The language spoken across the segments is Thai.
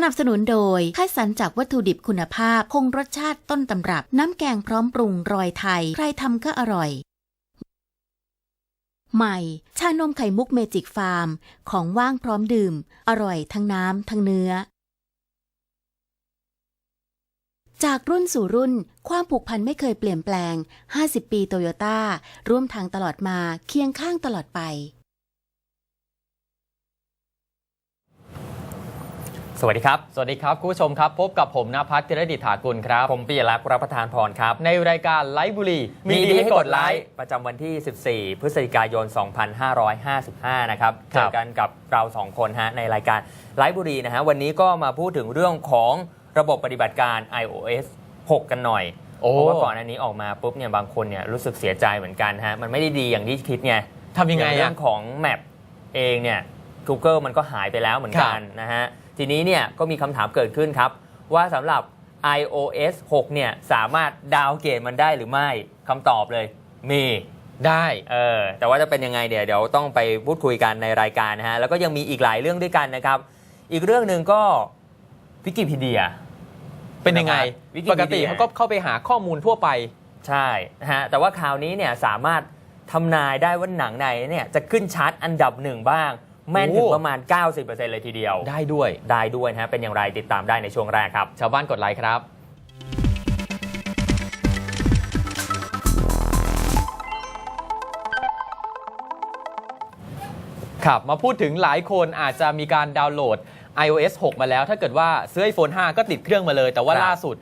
สนับสนุนโดยคัดสรรจากวัตถุดิบคุณภาพ คงรสชาติต้นตำรับ น้ำแกงพร้อมปรุงรอยไทย ใครทำก็อร่อย ใหม่ ชานมไข่มุกเมจิกฟาร์ม ของว่างพร้อมดื่ม อร่อยทั้งน้ำทั้งเนื้อ จากรุ่นสู่รุ่น ความผูกพันไม่เคยเปลี่ยนแปลง 50 ปีโตโยต้าร่วมทางตลอดมาเคียงข้างตลอดไป สวัสดีครับ สวัสดีครับคุณผู้ชมครับ พบกับผมนภัทรธีรดิษฐากุลครับ ผมปิยลักษณ์รับประทานพรครับ ในรายการไลฟ์บุรีมีดีให้กดไลค์ประจำวันที่ 14 พฤศจิกายน 2555 นะครับคเจรับอกันกับเรา 2 คนฮะในรายการไลฟ์บุรีนะฮะวันนี้ก็มาพูดถึงเรื่องของระบบปฏิบัติการ iOS 6 กันหน่อยโอ้เพราะว่าก่อนอันนี้ออกมาปุ๊บเนี่ยบางคนเนี่ยรู้สึกเสียใจเหมือนกันฮะมันไม่ได้ดีอย่างที่คิดไงทำยังไงอาเรื่อะองของ Map เองเนี่ย Google มันก็หายไปแล้วเหมือนกันนะฮะ ทีนี้เนี่ยก็มีคำถามเกิดขึ้นครับ ว่าสำหรับ iOS 6 เนี่ยสามารถดาวน์เกรดมันได้หรือไม่คำตอบเลย มีได้เออแต่ว่าจะเป็นยังไงเดี๋ยวเดี๋ยวต้องไปพูดคุยกันในรายการนะฮะแล้วก็ยังมีอีกหลายเรื่องด้วยกันนะครับ อีกเรื่องหนึ่งก็วิกิพีเดีย เป็นยังไงวิกิปกพีติเดียเขาก็เข้าไปหาข้อมูลทั่วไป ใช่นะฮะแต่ว่าคราวนี้เนี่ยสามารถทำนายได้ว่าหนังไหนเนี่ยจะขึ้นชาร์ตอันดับหนึ่งบ้าง แม่นถึงโอ้ประมาณ 90%เลยทีเดียว ได้ด้วย ได้ด้วยนะฮะเป็นอย่างไรติดตามได้ในช่วงแรกครับ ชาวบ้านกดไลค์ครับ ครับมาพูดถึงหลายคนอาจจะมีการดาวน์โหลด iOS 6 มาแล้ว ถ้าเกิดว่าซื้อ iPhone 5 ก็ติดเครื่องมาเลย แต่ว่าครับ ล่าสุด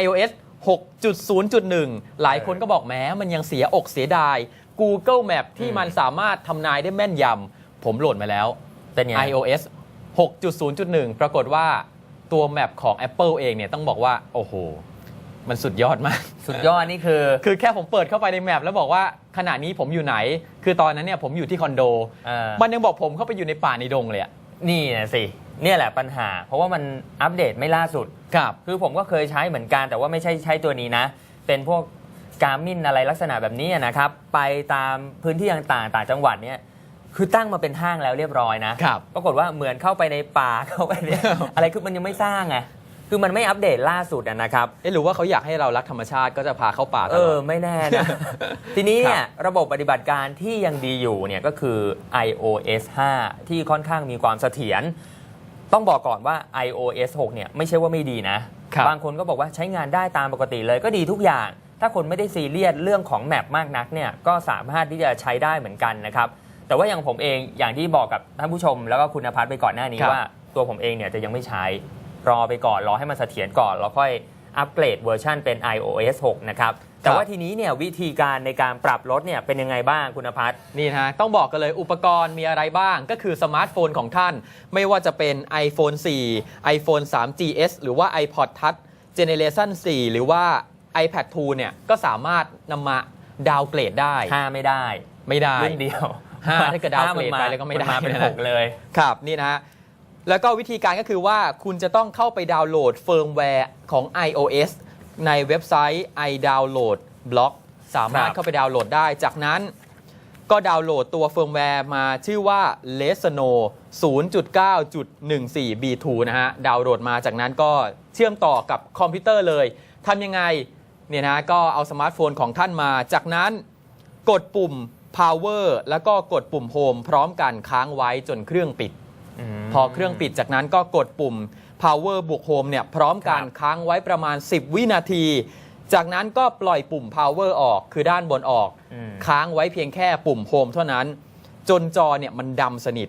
iOS 6.0.1 หลายคนก็บอกแม้มันยังเสียอกเสียดาย Google Map ที่มันสามารถทำนายได้แม่นยำ ผมโหลดมาแล้ว เป็นไง iOS 6.0.1 ปรากฏว่าตัวแมปของ Apple เองเนี่ยต้องบอกว่า โอ้โห มันสุดยอดมาก สุดยอดนี่คือ คือแค่ผมเปิดเข้าไปในแมปแล้วบอกว่าขณะนี้ผมอยู่ไหน คือตอนนั้นเนี่ยผมอยู่ที่คอนโดเออมันยังบอกผมเข้าไปอยู่ในป่าในดงเลยอะนี่นะสิ เนี่ยแหละปัญหา เพราะว่ามันอัปเดตไม่ล่าสุด ครับ คือผมก็เคยใช้เหมือนกัน แต่ว่าไม่ใช่ใช้ตัวนี้นะ เป็นพวกการมินอะไรลักษณะแบบนี้นะครับ ไปตามพื้นที่ต่างๆต่างจังหวัดเนี่ย คือตั้งมาเป็นห้างแล้วเรียบร้อยนะครับ ปรากฏว่าเหมือนเข้าไปในป่าเข้าไปเนี่ยอะไรคือมันยังไม่สร้างไงคือมันไม่อัปเดตล่าสุดอะนะครับ เอ๊ะหรือว่าเขาอยากให้เรารักธรรมชาติก็จะพาเข้าป่าตเอลออด ไม่แน่นะ ทีนี้เนี่ยระบบปฏิบัติการที่ยังดีอยู่เนี่ยก็คือ iOS 5 ที่ค่อนข้างมีความเสถียรต้องบอกก่อนว่า iOS 6เนี่ยไม่ใช่ว่าไม่ดีนะครับบางคนก็บอกว่าใช้งานได้ตามปกติเลยก็ดีทุกอย่าง ถ้าคนไม่ได้ซีเรียสเรื่องของแมปมากนักเนี่ยก็สามารถที่จะใช้ได้เหมือนกันนะครับ แต่ว่าอย่างผมเองอย่างที่บอกกับท่านผู้ชม แล้วก็คุณนภัสไปก่อนหน้านี้ครับว่า ตัวผมเองเนี่ยจะยังไม่ใช้รอไปก่อนรอให้มันเสถียรก่อนแล้วค่อยอัปเกรดเวอร์ชันเป็น iOS 6 นะครับ แต่ว่าทีนี้เนี่ยวิธีการในการปรับลดเนี่ยเป็นยังไงบ้างคุณนภัส นี่นะฮะต้องบอกกันเลยอุปกรณ์มีอะไรบ้างก็คือสมาร์ทโฟนของท่าน ไม่ว่าจะเป็น iPhone 4 iPhone 3 GS หรือว่า iPod Touch Generation 4 หรือว่า iPad 2 เนี่ยก็สามารถนำมาดาวน์เกรดได้5ไม่ได้ไม่ได้ รุ่นเดียว ห้าถ้าเกิดดาวน์เกรดห้ไปแล้วก็ไม่ได้นมาเป็นนะหกเลยครับนี่นะฮะแล้วก็วิธีการก็คือว่าคุณจะต้องเข้าไปดาวน์โหลดเฟิร์มแวร์ของ iOS ในเว็บไซต์ iDownload Blog สามารถครับเข้าไปดาวน์โหลดได้ จากนั้นก็ดาวน์โหลดตัวเฟิร์มแวร์มาชื่อว่า Lesno 0.9.14 B2 นะฮะ ดาวน์โหลดมาจากนั้นก็เชื่อมต่อกับคอมพิวเตอร์เลย ทำยังไง เนี่ยนะ ก็เอาสมาร์ทโฟนของท่านมา จากนั้นกดปุ่ม power แล้วก็กดปุ่ม home พร้อมกันค้างไว้จนเครื่องปิดมพอเครื่องปิดจากนั้นก็กดปุ่ม power บวก home เนี่ยพร้อมกันครับค้างไว้ประมาณ 10 วินาที จากนั้นก็ปล่อยปุ่ม power ออกคือด้านบนออกอืมค้างไว้เพียงแค่ปุ่ม home เท่านั้น จนจอเนี่ยมันดำสนิท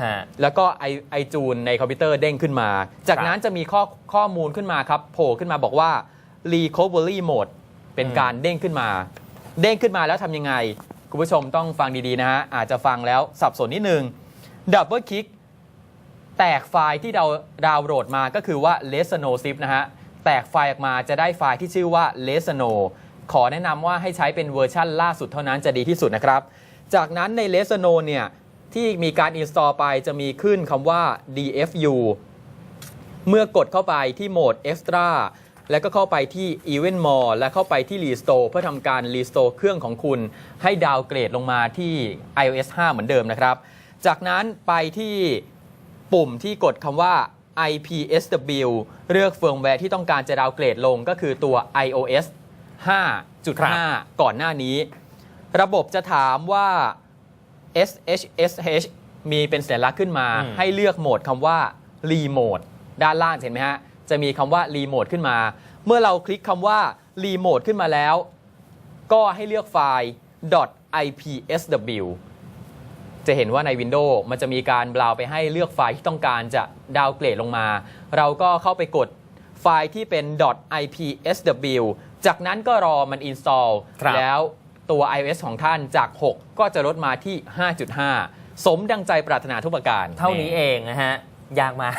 ฮะแล้วก็ไอไอจูนในคอมพิวเตอร์เด้งขึ้นมา จากนั้นจะมีข้อข้อมูลขึ้นมาครับโผล่ขึ้นมาบอกว่า recovery mode เป็นอืมการเด้งขึ้นมา เด้งขึ้นมาแล้วทำยังไง คุณผู้ชมต้องฟังดี ๆ นะฮะ อาจจะฟังแล้วสับสนนิดนึงดับเบิลคลิกแตกไฟล์ที่เราดาวน์โหลดมาก็คือว่า l e s n o zip นะฮะ แตกไฟล์ออกมาจะได้ไฟล์ที่ชื่อว่า l e s n o ขอแนะนำว่าให้ใช้เป็นเวอร์ชั่นล่าสุดเท่านั้นจะดีที่สุดนะครับ จากนั้นใน l e s n o เนี่ย ที่มีการ install ไปจะมีขึ้นคำว่า dfu เมื่อกดเข้าไปที่โหมด extra แล้วก็เข้าไปที่ event more และเข้าไปที่ restore เพื่อทำการ restore เครื่องของคุณ ให้ดาวน์เกรดลงมาที่ iOS 5 เหมือนเดิมนะครับ จากนั้นไปที่ปุ่มที่กดคำว่า IPSW เลือกเฟิร์มแวร์ที่ต้องการจะดาวน์เกรดลงก็คือตัว iOS 5.5 ก่อนหน้านี้ ระบบจะถามว่า SHSH มีเป็นสัญลักษณ์ขึ้นมาอืมให้เลือกโหมดคำว่า Remote ด้านล่างเห็นไหมฮะ จะมีคำว่า Remote ขึ้นมา เมื่อเราคลิกคำว่า Remote ขึ้นมาแล้ว ก็ให้เลือกไฟล์ .ipsw จะเห็นว่าใน Windows มันจะมีการบราวไปให้เลือกไฟล์ที่ต้องการจะดาวเกรดลงมา เราก็เข้าไปกดไฟล์ที่เป็น .ipsw จากนั้นก็รอมัน install แล้วตัว iOS ของท่านจาก 6 ก็จะลดมาที่ 5.5 สมดังใจปรารถนาทุกประการ เท่านี้เองนะฮะ ยากมาก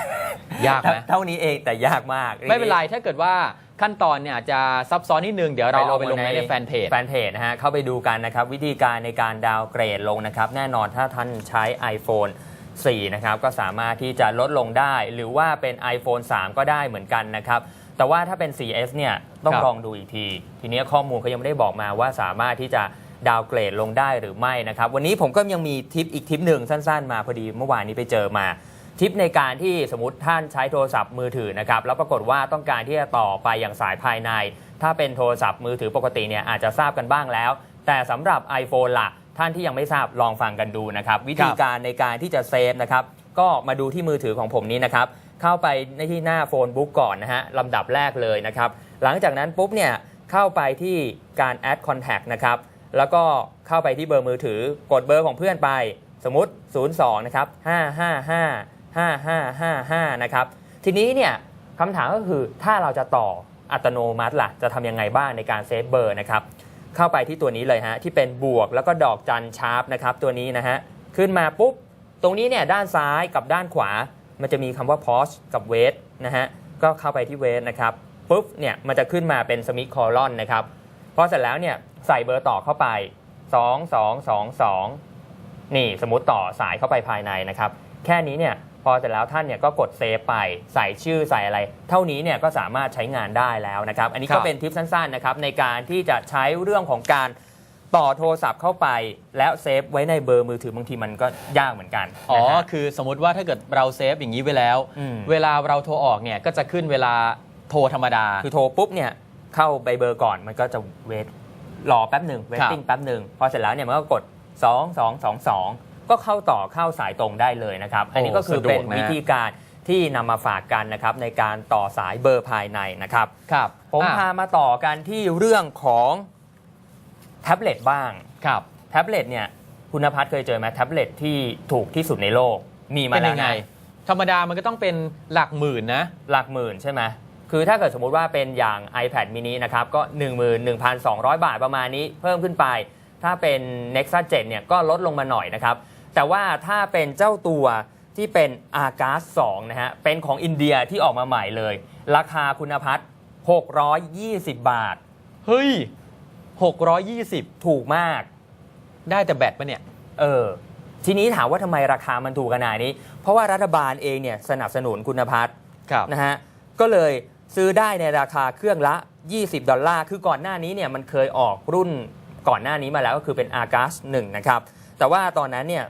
ยากไหม เท่านี้เองแต่ยากมาก ไม่เป็นไรถ้าเกิดว่าขั้นตอนเนี่ยอาจจะซับซ้อนนิดนึง เดี๋ยวเราเอาไปลงในแฟนเพจแฟนเพจนะฮะเข้าไปดูกันนะครับ วิธีการในการดาวน์เกรดลงนะครับ แน่นอนถ้าท่านใช้ iPhone 4 นะครับ ก็สามารถที่จะลดลงได้ หรือว่าเป็น iPhone 3 ก็ได้เหมือนกันนะครับ แต่ว่าถ้าเป็น 4S เนี่ยต้องครับลองดูอีกที ทีนี้ข้อมูลเขายังไม่ได้บอกมาว่าสามารถที่จะดาวน์เกรดลงได้หรือไม่นะครับ วันนี้ผมก็ยังมีทิปอีกทิปหนึ่งสั้น ๆ มาพอดีเมื่อวานนี้ไปเจอมา ทิปในการที่สมมติท่านใช้โทรศัพท์มือถือนะครับแล้วปรากฏว่าต้องการที่จะต่อไปอย่างสายภายใน ถ้าเป็นโทรศัพท์มือถือปกติเนี่ยอาจจะทราบกันบ้างแล้ว แต่สำหรับ iPhone ล่ะ ท่านที่ยังไม่ทราบลองฟังกันดูนะครับ วิธีการในการที่จะเซฟนะครับก็มาดูที่มือถือของผมนี้นะครับเข้าไปในที่หน้าโฟนบุ๊กก่อนนะฮะลำดับแรกเลยนะครับหลังจากนั้นปุ๊บเนี่ยเข้าไปที่การ add contact นะครับแล้วก็เข้าไปที่เบอร์มือถือกดเบอร์ของเพื่อนไป สมมติ 02นะครับ555 5555 นะครับ ทีนี้เนี่ยคำถามก็คือถ้าเราจะต่ออัตโนมัติล่ะ จะทำยังไงบ้างในการเซฟเบอร์นะครับ เข้าไปที่ตัวนี้เลยฮะ ที่เป็นบวกแล้วก็ดอกจันชาร์ปนะครับตัวนี้นะฮะ ขึ้นมาปุ๊บ ตรงนี้เนี่ยด้านซ้ายกับด้านขวา มันจะมีคำว่า pause กับ wait นะฮะ ก็เข้าไปที่ wait นะครับปุ๊บเนี่ยมันจะขึ้นมาเป็นสมิธคอลอนนะครับพอเสร็จแล้วเนี่ยใส่เบอร์ต่อเข้าไป 2 2 2 2 นี่สมมติต่อสายเข้าไปภายในนะครับ แค่นี้เนี่ย พอเสร็จแล้วท่านเนี่ยก็กดเซฟไปใส่ชื่อใส่อะไร เท่านี้เนี่ยก็สามารถใช้งานได้แล้วนะครับ อันนี้ครัก็บเป็นทิปสั้นๆนะครับในการที่จะใช้เรื่องของการต่อโทรศัพท์เข้าไปแล้วเซฟไว้ในเบอร์มือถือบางทีมันก็ยากเหมือนกันอ๋อ นะฮะ คือสมมติว่าถ้าเกิดเราเซฟอย่างนี้ไว้แล้ว อืม เวลาเราโทรออกเนี่ยก็จะขึ้นเวลาโทรธรรมดา คือโทรปุ๊บเนี่ยเข้าไปเบอร์ก่อนมันก็จะเวทรอแป๊บหนึ่งเวทติ้งแป๊บหนึ่งพอเสร็จแล้วเนี่ยมันก็กด 2 2 2 2 ก็เข้าต่อเข้าสายตรงได้เลยนะครับ อันนี้ก็คือสะดวกเป็นนะวิธีการที่นำมาฝากกันนะครับในการต่อสายเบอร์ภายในนะครับ ครับ ผมอะพามาต่อกันที่เรื่องของแท็บเล็ตบ้าง ครับ แท็บเล็ตเนี่ยคุณพัฒน์เคยเจอไหมแท็บเล็ตที่ถูกที่สุดในโลกมีมาเป็นแล้ยัวงไงนะธรรมดามันก็ต้องเป็นหลักหมื่นนะ หลักหมื่นใช่ไหมคือถ้าเกิดสมมุติว่าเป็นอย่าง iPad mini นะครับก็ 11,200 บาทประมาณนี้เพิ่มขึ้นไป ถ้าเป็น Nexus 7เนี่ยก็ลดลงมาหน่อยนะครับ แต่ว่าถ้าเป็นเจ้าตัวที่เป็น Argas 2นะฮะ เป็นของอินเดียที่ออกมาใหม่เลย ราคาคุณพัฒน์620 บาท เฮ้ย 620 ถูกมาก ได้แต่แบตปะเนี่ย เออ ทีนี้ถามว่าทำไมราคามันถูกขนาดนี้ เพราะว่ารัฐบาลเองเนี่ยสนับสนุนคุณพัฒน์ครับนะฮะ ก็เลยซื้อได้ในราคาเครื่องละ 20 ดอลลาร์ คือก่อนหน้านี้เนี่ยมันเคยออกรุ่นก่อนหน้านี้มาแล้วก็คือเป็น Argus 1นะครับ แต่ว่าตอนนั้นเนี่ย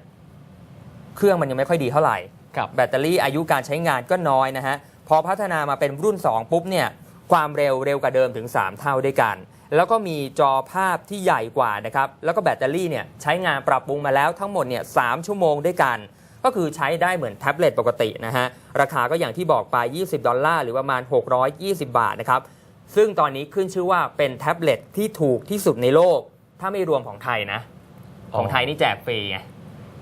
เครื่องมันยังไม่ค่อยดีเท่าไหร่ ครับ แบตเตอรี่อายุการใช้งานก็น้อยนะฮะ พอพัฒนามาเป็นรุ่น 2 ปุ๊บเนี่ย ความเร็วเร็วกว่าเดิมถึง 3 เท่าด้วยกัน แล้วก็มีจอภาพที่ใหญ่กว่านะครับ แล้วก็แบตเตอรี่เนี่ยใช้งานปรับปรุงมาแล้วทั้งหมดเนี่ยสชั่วโมงด้วยกัน ก็คือใช้ได้เหมือนแท็บเล็ตปกตินะฮะ ราคาก็อย่างที่บอกไป 20 ดอลลาร์หรือประมาณ 620 บาทนะครับ ซึ่งตอนนี้ขึ้นชื่อว่าเป็นแท็บเล็ตที่ถูกที่สุดในโลก ถ้าไม่รวมของไทยนะ ของไทยนี่แจกฟรีไง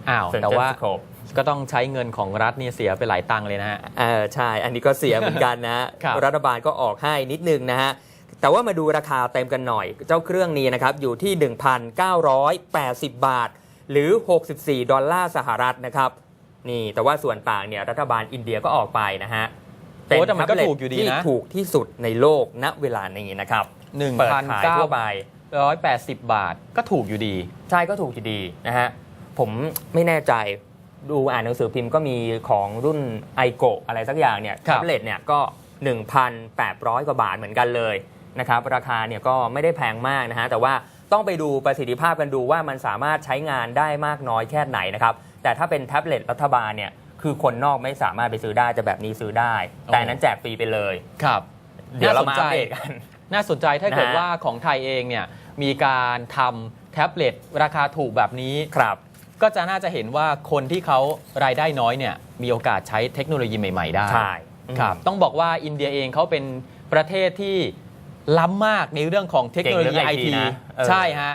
อ้าวเซ็นแต่เตอว่าร์สโคปก็ต้องใช้เงินของรัฐเนี่ยเสียไปหลายตังค์เลยนะฮะเออใช่ อันนี้ก็เสียเหมือนกันนะฮะครับรัฐบาลก็ออกให้นิดนึงนะฮะแต่ว่ามาดูราคาเต็มกันหน่อย เจ้าเครื่องนี้นะครับอยู่ที่ 1,980 บาท หรือ 64 ดอลลาร์สหรัฐนะครับนี่แต่ว่าส่วนต่างเนี่ยรัฐบาลอินเดียก็ออกไปนะฮะโอ้แต่มันก็แท็บเล็ตถูกอยู่ดีนะที่ถูกที่สุดในโลกณเวลานี้นะครับ1เปิดขายทั่วไป1,980 บาทก็ถูกอยู่ดี ใช่ก็ถูกอยู่ดีนะฮะ ผมไม่แน่ใจดูอ่านหนังสือพิมพ์ก็มีของรุ่นไอโกอะไรสักอย่างเนี่ยครับแท็บเล็ตเนี่ยก็ 1,800 กว่าบาทเหมือนกันเลยนะครับราคาเนี่ยก็ไม่ได้แพงมากนะฮะแต่ว่าต้องไปดูประสิทธิภาพกันดูว่ามันสามารถใช้งานได้มากน้อยแค่ไหนนะครับแต่ถ้าเป็นแท็บเล็ตรัฐบาลเนี่ยคือคนนอกไม่สามารถไปซื้อได้แต่แบบนี้ซื้อได้ แต่อันนั้นแจกฟรีไปเลยครับ เดี๋ยวเรามาน่าสนใจอัปเดตกัน น่าสนใจถ้าเกิดนะฮะว่าของไทยเองเนี่ยมีการทำแท็บเล็ตราคาถูกแบบนี้ครับ ก็จะน่าจะเห็นว่าคนที่เขารายได้น้อยเนี่ยมีโอกาสใช้เทคโนโลยีใหม่ ๆ ได้ใช่ครับต้องบอกว่าอินเดียเองเขาเป็นประเทศที่ล้ำมากในเรื่องของเทคโนโลยีเก่งเรื่องไอ IT ทีนะเออใช่ฮะ